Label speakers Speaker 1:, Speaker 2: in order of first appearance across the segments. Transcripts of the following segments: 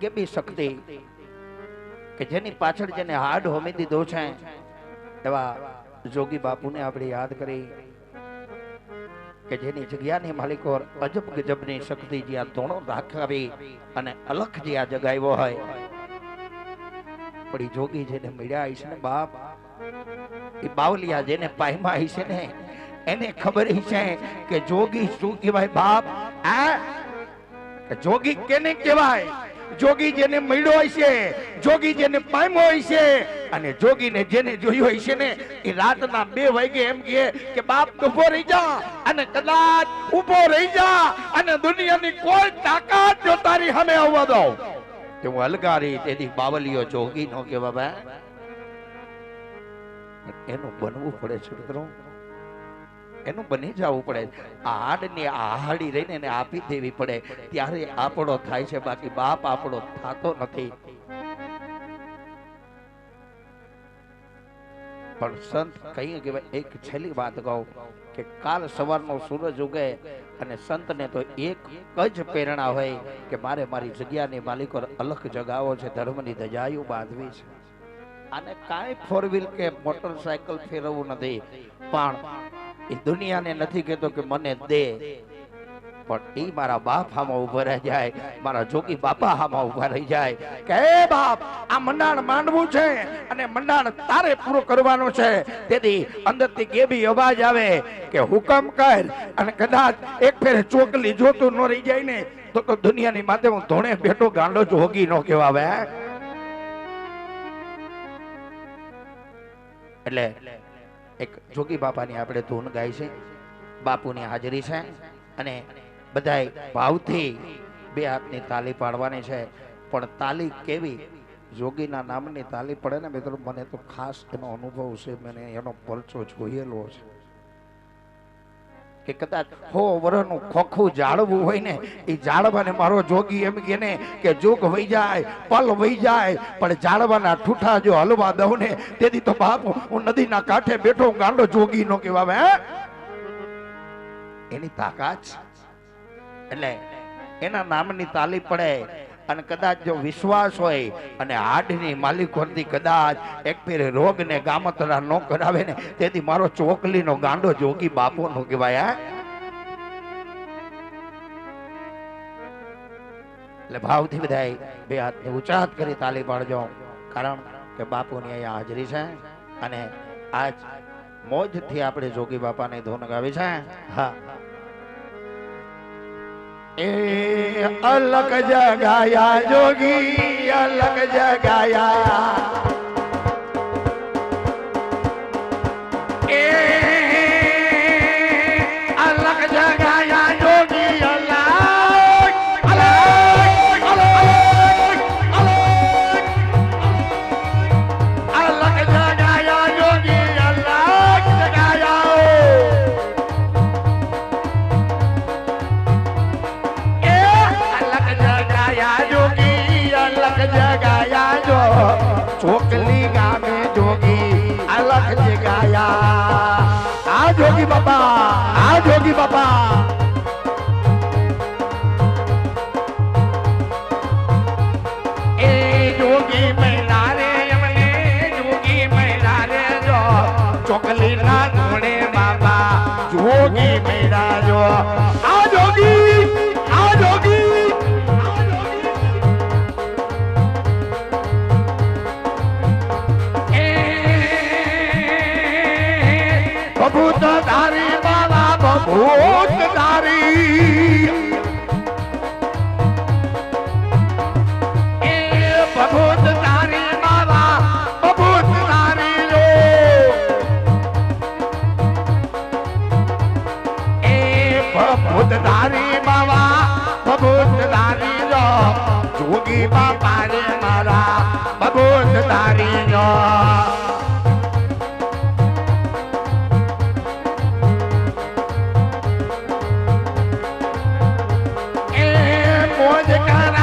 Speaker 1: કેવી શક્તિ કે જેની પાછળ જેને હાડ હોમી દીધો છે. એવા જોગી બાપુને આપણે યાદ કરી કે જેની જગ્યાની માલિકો અજબ ગજબની શક્તિ જ્યાં ધોણો રાખાવી અને અલખ જ્યાં જગાવ્યો હોય. પણ જોગી જેને મળ્યા હશે ને બાપ એ બાવલિયા જેને પાયમાં હશે ને, એને ખબર છે કે જોગી શું કહેવાય બાપ? આ? જોગી કેને કહેવાય? જોગી જેને મળ્યો હશે જોગી જેને પામ્યો હશે અને જોગીને જેને જોયો હશે ને, એ રાતના બે વાગે એમ કહે કે, બાપ ઊભો રહી જા, અને કદાચ ઊભો રહી જા, અને દુનિયાની કોઈ તાકાત જો તારી સામે આવવા દો. કે હું અલગારી તેથી બાવલીઓ જોગી નો કે બાબા એનું બનવું પડે છે, મિત્રો. એનું બની જવું પડે. આ આહાડી રહીને એને આપી દેવી પડે. ત્યારે આપણો થાય છે બાકી બાપ આપણો થતો નથી. પણ સંત કહીએ કે એક છેલ્લી વાત કહું કે કાલ સવારનો સૂરજ ઉગે અને સંતને તો એક જ પ્રેરણા હોય કે મારે મારી જગ્યાની માલિકો અલખ જગાવો છે, ધર્મની ધજાયું બાંધવી છે. અને કાંઈ ફોર વ્હીલ કે મોટરસાયકલ ફેરવવું નથી. પણ એ દુનિયાને નથી કહેતો કે મને દે. પણ એ મારા બાપ હામાં ઊભા રહી જાય, મારા જોગી બાપા હામાં ઊભા રહી જાય. કે હે બાપ, આ મંડાણ માંડવું છે અને મંડાણ તારે પૂરું કરવાનું છે. તેથી અંદરથી કેવી અવાજ આવે કે, હુકમ કર. અને કદાચ એક ફેર ચોકલી જોતું ન રહી જાય ને, તો તો દુનિયાની માથે હું ધોણે બેઠો ગાંડો જોગી નો કહેવાવે? એટલે એક જોગી બાપાની આપણે ધૂન ગાઈ છે. બાપુની હાજરી છે અને બધાય ભાવથી બે હાથની તાલી પાડવાની છે. પણ તાલી કેવી? જોગીના નામની તાલી પડે ને મિત્રો, મને તો ખાસ એનો અનુભવ છે, મને એનો પરચો જોયેલો છે. કે કદાચ હો વરનું ખોખું જાળવું હોય ને એ જાળવાને મારો જોગી એમ કે ને, કે જોગ વહી જાય, પલ વહી જાય, પણ જાળવાના ઠૂઠા જો હલવા દઉં ને, તેથી તો બાપ હું નદીના કાંઠે બેઠો ગાંડો જોગી નો કેવા હે? એની તાકાત એટલે એના નામની તાલી પડે અને કદાચ જો વિશ્વાસ હોય અને હાડની માલિકોથી કદાચ એક ફેરે રોગને ગામતરા ન કરાવે ને, તેથી મારો ચોકલીનો ગાંડો જોગી બાપોનો કહેવાય, હા. એટલે ભાવથી બધાય બે હાથને ઉચાત કરી તાલી પાડજો, કારણ કે બાપુની અહીંયા હાજરી છે અને આજ મોજથી આપણે જોગી બાપાની ધૂન ગાવી છે, હા. એ અલગ જગાયા જોગી અલગ જગાયા બભૂત ધારી બાબા બભૂત ધારી એ બભૂત ધારી બાબા બભૂત ધારી લો એ બભૂત ધારી બાબા. બભૂત ધારી લો જોગી બાપા રે મારા. બભૂત ધારી મોજ કરાવે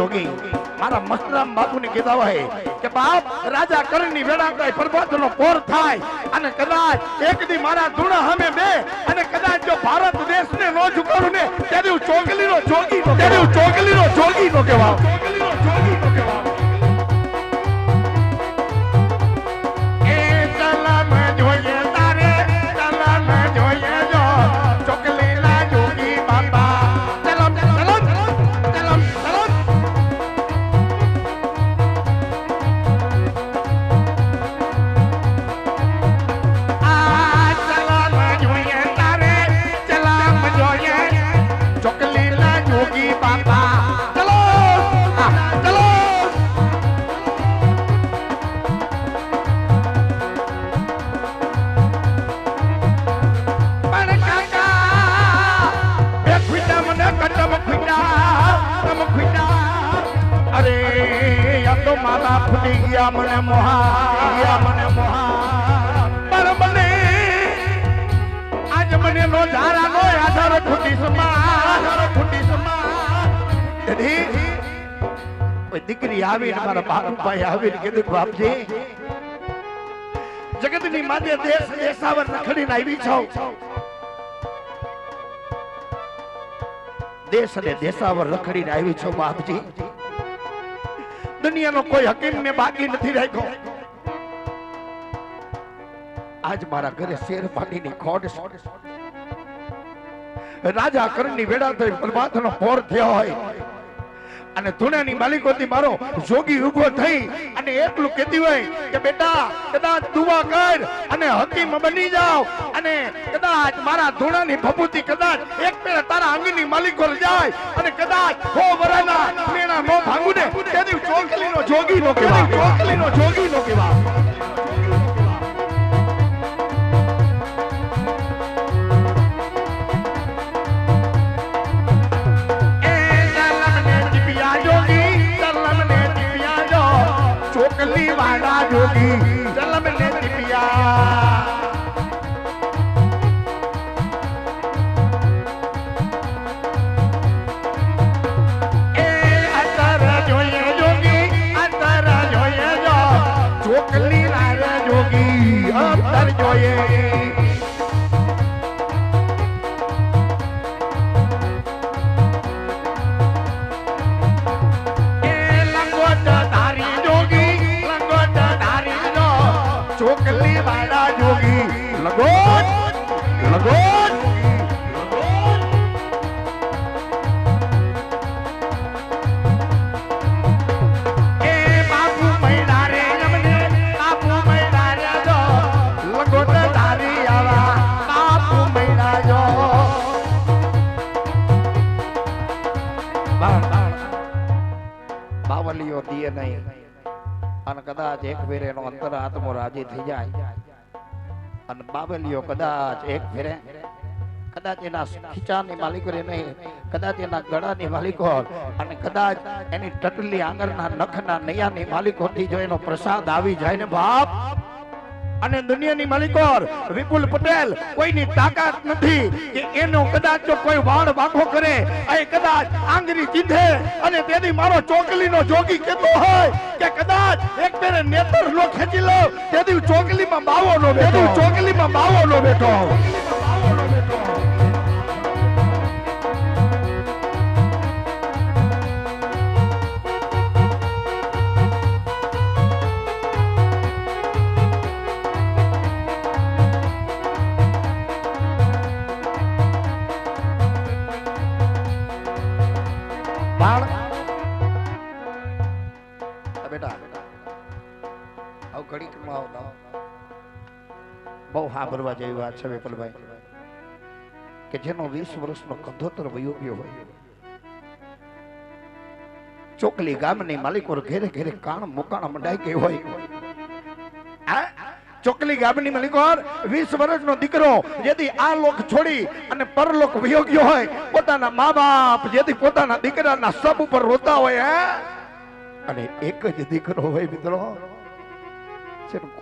Speaker 1: જોગી.
Speaker 2: મારા
Speaker 1: મસ્તરામ બાપુને કીધા હોય કે, બાપ, રાજા કરણની વેળા કઈ પ્રભાતનો પોર થાય અને કદાચ એક દી મારા ધૂણા હમે બે અને કદાચ જો ભારત દેશને નો ઝુકાવું ને, ત્યારે હું ચોકલીનો જોગી ત્યારે હું ચોકલીનો જોગી નો કહેવાવ ચોકલીનો જોગી નો કહેવાવ
Speaker 2: ગયા મને મોહા. ગયા મને આજ મને નો ધારા નો આધાર ખુટી સમા આધાર ખુટી સમા
Speaker 1: દીકરી આવીને મારા બાપુભાઈ આવીને કીધું, બાપજી જગત જગતની માતે દેશ દેશાવર રખડીને આવી છો દેશ અને દેશાવર રખડીને આવી છો બાપજી. દુનિયાનો કોઈ હકીમ ને બાકી નથી રાખ્યો. આજ મારા ઘરે શેરની ખોટ રાજા કરણની વેળા થઈ પ્રભાતનો પોર થયો હોય. અને ધૂણાની માલિકોથી મારો જોગી ઊભો થઈ અને એટલું કહેતી હોય કે, બેટા, કદાચ દુવા કર અને હકીમ બની જાવ અને કદાચ મારા ધૂણાની ભભૂતિ કદાચ એક પેલા તારા અંગની માલિકો જાય અને કદાચ હો વરાના મેણા નો ભાંગું ને તેથી ચોકલીનો જોગી નો કહેવાય. ચોકલીનો જોગી નો કહેવાય.
Speaker 2: ચોકલી વાળા જોગી લગોટ લંગોટ.
Speaker 1: ફેરે એનો અંતર આત્મો રાજી થઈ જાય. અને બાબેલીઓ કદાચ એક ફેરે. કદાચ એના ખીચાની માલિકો રે નહીં. કદાચ એના ગળાની માલિકો અને કદાચ એની ટટલી આંગળના નખના નૈયાની માલિકોથી જો એનો પ્રસાદ આવી જાય ને બાપ
Speaker 2: અને દુનિયાની માલિકોર વિપુલ પટેલ કોઈની તાકાત નથી કે એનો કદાચ જો કોઈ વાળ વાંકો કરે એ કદાચ આંગળી ચીંધે અને તેથી મારો ચોકલીનો જોગી કેતો હોય કે કદાચ એક પેરે નેતર નો ખેંચી લો, તેથી ચોકલીમાં બાવો નો બેઠો. ચોકલીમાં બાવો નો બેઠો.
Speaker 1: બાળ? બેટા, આવ ઘડીકમાં બહુ સાંભળવા જેવી વાત છે વિપલભાઈ, કે જેનો વીસ વર્ષનો કંધોતર વયો ગયો હોય. ચોકલી ગામની માલિકો ઘેરે ઘેરે કાણ મુકાણ મંડાઈ ગઈ હોય.
Speaker 2: ચોકલી ગામની મલિકોર વીસ વર્ષનો દીકરો જેથી આ લોક છોડી અને પરલોક વયો હોય, પોતાના મા બાપ જેથી પોતાના દીકરાના સબ ઉપર રોતા હોય
Speaker 1: અને એક જ દીકરો હોય મિત્રો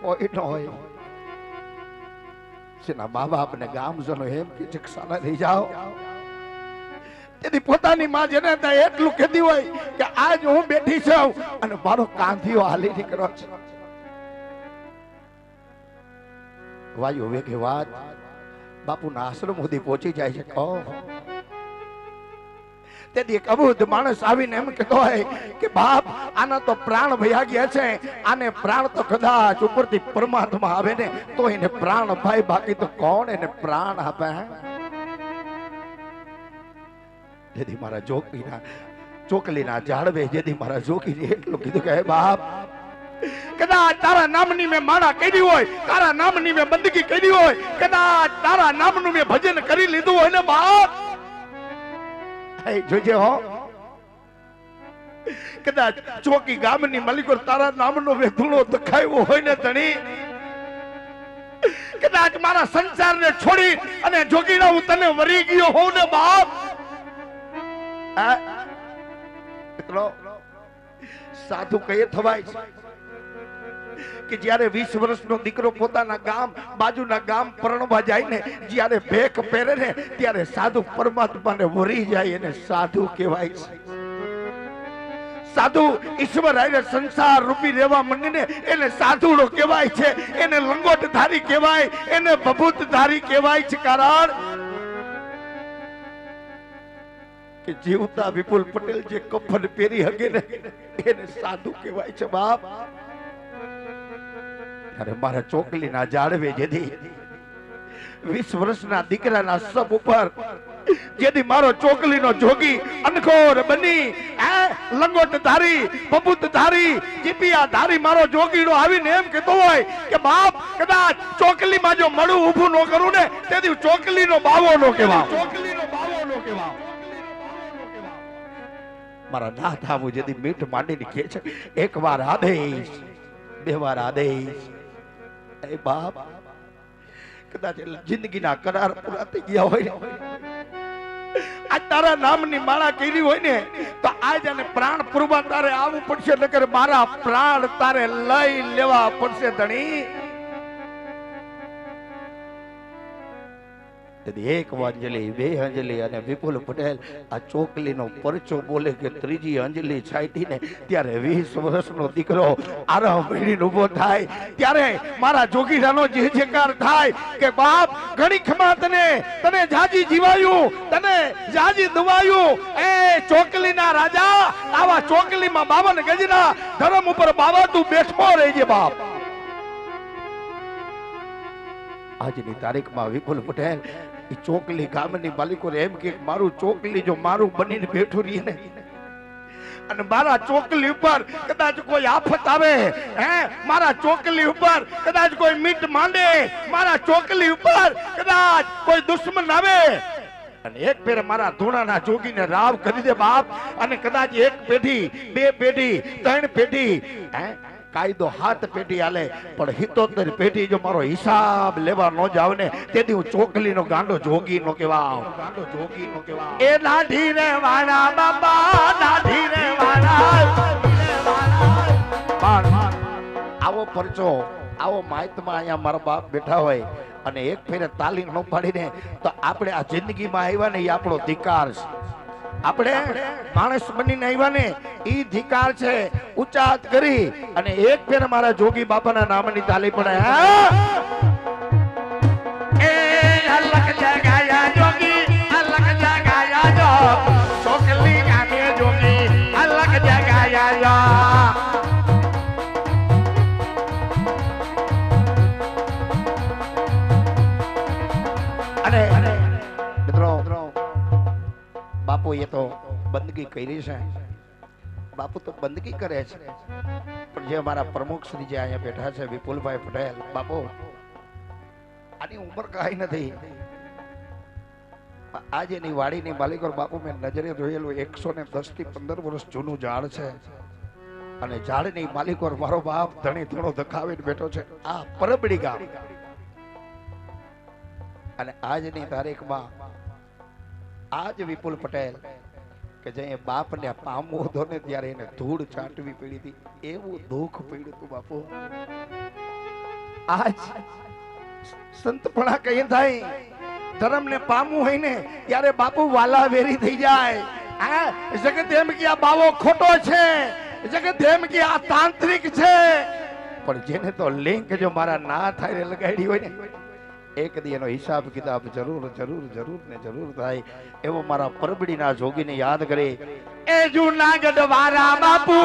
Speaker 1: કોઈ ન હોય. જેના મા બાપ ને ગામજનો એમ કે જક્ષાના લઈ જાઓ.
Speaker 2: તેથી પોતાની માં જેને એટલું કહેતી હોય કે આજ હું બેઠી છું
Speaker 1: અને મારો કાંધીઓ હાલી નીકળ્યો છે. વાયુ વેગે વાત. બાપુના આશ્રમ સુધી પહોંચી જાય છે. કહો.
Speaker 2: તેથી એક અબુદ્ધ માણસ આવીને એમ કહેતો હોય કે, બાપ, આના તો પ્રાણ ભયા ગયા છે. આને પ્રાણ તો કદાચ ઉપરથી પરમાત્મા આવે ને, તો એને પ્રાણ ભાઈ, બાકી તો કોણ એને પ્રાણ આપે
Speaker 1: તેથી મારા જોકીના ચોકલીના જાળવે જેથી મારા જોકીને એટલું કીધું કે બાપ
Speaker 2: કદાચ તારા નામની મેં માળા કરી હોય, તારા નામની મેં બંદગી કરી હોય, કદાચ તારા નામનું મેં ભજન કરી લીધું હોય ને બાપ. જોજે હો. કદાચ ચોકી ગામની મલિકો તારા નામનો વેધુણો દખાયો હોય ને તણી કદાચ મારા સંસારને છોડી અને જોગીના હું તને વરી ગયો હોઉં ને બાપ.
Speaker 1: સાધુ કયે થવાય છે.
Speaker 2: કે જ્યારે વીસ વર્ષનો દીકરો પોતાના ગામ, બાજુના ગામ પરણવા જાય ને, જ્યારે ભેખ પહેરે ને, ત્યારે સાધુ પરમાત્માને વરી જાય એને સાધુ કહેવાય છે. સાધુ ઈશ્વર હારે સંસાર રૂપી રહેવા માંડીને એને સાધુડો કહેવાય છે, એને લંગોટ ધારી કહેવાય, એને ભભૂત ધારી કહેવાય છે કારણ કે જીવતા વિપુલ પટેલ જે કફન પહેરી હગે ને, એને સાધુ કહેવાય છે બાપ.
Speaker 1: ત્યારે મારા ચોકલીના જાળવે જેથી વીસ વર્ષના દીકરાના સબ ઉપર
Speaker 2: જેથી મારો ચોકલીનો જોગી અનખોર બની. લંગોટ ધારી બબૂત ધારી, જીપિયા ધારી મારો જોગીડો આવીને એમ કહેતો હોય કે બાપ, કદાચ ચોકલીમાં જો મળું, ઊભું ન કરું ને, તેથી ચોકલીનો બાવો નો કહેવાય. ચોકલીનો બાવો નો કેવા
Speaker 1: મારા નાથ આવું જેથી મીઠ માંડીને કહે છે એક વાર આદેશ, બે વાર આદેશ. એ બાપ, કદાચ જિંદગીના કરાર પૂરા થઈ ગયા હોય.
Speaker 2: આ તારા નામની માળા કરી હોય ને, તો આજ અને પ્રાણ પૂરવા તારે આવવું પડશે, નકર મારા પ્રાણ તારે લઈ લેવા પડશે ધણી.
Speaker 1: તેથી એક અંજલિ બે અંજલિ અને વિપુલ પટેલ આ ચોકલીનો પરચો બોલે કે ત્રીજી અંજલિ છાંટીને ત્યારે વીસ વર્ષનો દીકરો
Speaker 2: આરામ ભીડીને ઊભો થાય. ત્યારે મારા જોગીરાનો જે જેકાર થાય કે બાપ, ઘણી ખમા તને તને જાજી જીવાયું, તને જાજી દુવાયું એ ચોકલીના રાજા, આવા ચોકલીમાં બાવન ગજના ધર્મ ઉપર બાવા તું બેઠો રહેજે બાપ.
Speaker 1: આજની તારીખમાં વિપુલ પટેલ ચોકલી ગામની માલિકો એમ કે મારું ચોકલી જો મારું બનીને બેઠું રહીએ ને,
Speaker 2: અને મારા ચોકલી ઉપર કદાચ કોઈ આફત આવે, હે? મારા ચોકલી ઉપર કદાચ કોઈ મીટ માંડે, મારા ચોકલી ઉપર કદાચ કોઈ દુશ્મન આવે. અને એક ફેર મારા ધૂણાના જોગીને રાવ કરી દે બાપ, અને કદાચ એક પેઢી, બે પેઢી, ત્રણ પેઢી, હે?
Speaker 1: કાયદો હાથ પેટી હાલે. પણ હિતોતેર પેટી જો મારો હિસાબ લેવા ન જાવ ને, તેથી હું ચોકલીનો ગાંડો જોગી નો કેવા ગાંડો જોગી નો કેવા
Speaker 2: એ નાઢી રે વાળા બાબા નાઢી રે વાળા
Speaker 1: આવો પરચો, આવો માહિતમાં અહીંયા મારા બાપ બેઠા હોય અને એક ફેરે તાલીમ ન પાડીને તો આપણે આ જિંદગીમાં આવ્યા ને એ આપણો ધિકાર છે. આપણે માણસ બનીને આવ્યા ને એ ધિકાર છે, ઉચાત કરી અને એક ફેર મારા જોગી બાપાના નામની તાલી પડે બંદગી કરી છે. બાપુ તો બંદગી કરે છે. પણ જે અમારા પ્રમુખ શ્રી જે અહીંયા બેઠા છે, વિપુલભાઈ પટેલ, બાપુ, આની ઉંમર કાંઈ નથી. આજે એની વાડીની માલિકો બાપુ મેં નજરે જોયેલું, એકસો ને દસથી પંદર વર્ષ જૂનું ઝાડ છે. અને ઝાડની માલિકો મારો બાપ ધણી ધણો ધખાવીને બેઠો છે. આ પરબડી ગામ. અને આજની તારીખમાં આજ વિપુલ પટેલ કે જે બાપને પામવો હતો ને ત્યારે એને ધૂળ ચાટવી પડી હતી. એવું દુઃખ પડ્યું હતું બાપુ. આજ સંતપણા કઈ થાય, ધર્મને પામવું હોય ને, ત્યારે બાપુ વાલા વેરી થઈ જાય.
Speaker 2: આ જગત એમ કે આ બાવો ખોટો છે, જગત એમ કે આ તાંત્રિક છે.
Speaker 1: પણ જેને તો લિંક જો મારા ના થાય લગાડી હોય ને એક દી હિસાબ કિતાબ જરૂર જરૂર જરૂર ને જરૂર થાય. એવો મારા પરબડીના જોગીને યાદ કરે.
Speaker 2: એ જૂનાગઢ વારા બાપુ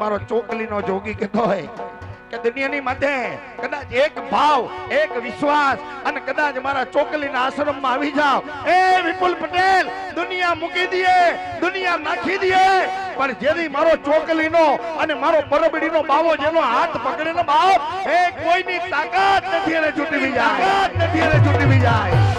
Speaker 1: મારો ચોકલીનો જોગી કહેતો હોય કે દુનિયાની માથે કદાચ એક ભાવ, એક વિશ્વાસ અને કદાચ મારા ચોકલીના આશ્રમમાં આવી જાવ એ વિપુલ પટેલ, દુનિયા મૂકી દઈએ, દુનિયા નાખી દઈએ. પણ જેની મારો ચોકલીનો અને મારો પરબડીનો બાવો જેનો હાથ પકડે ને બાપ, એ કોઈની તાકાત નથી એને છૂટી જાય. તાકાત નથી એને છૂટી જાય.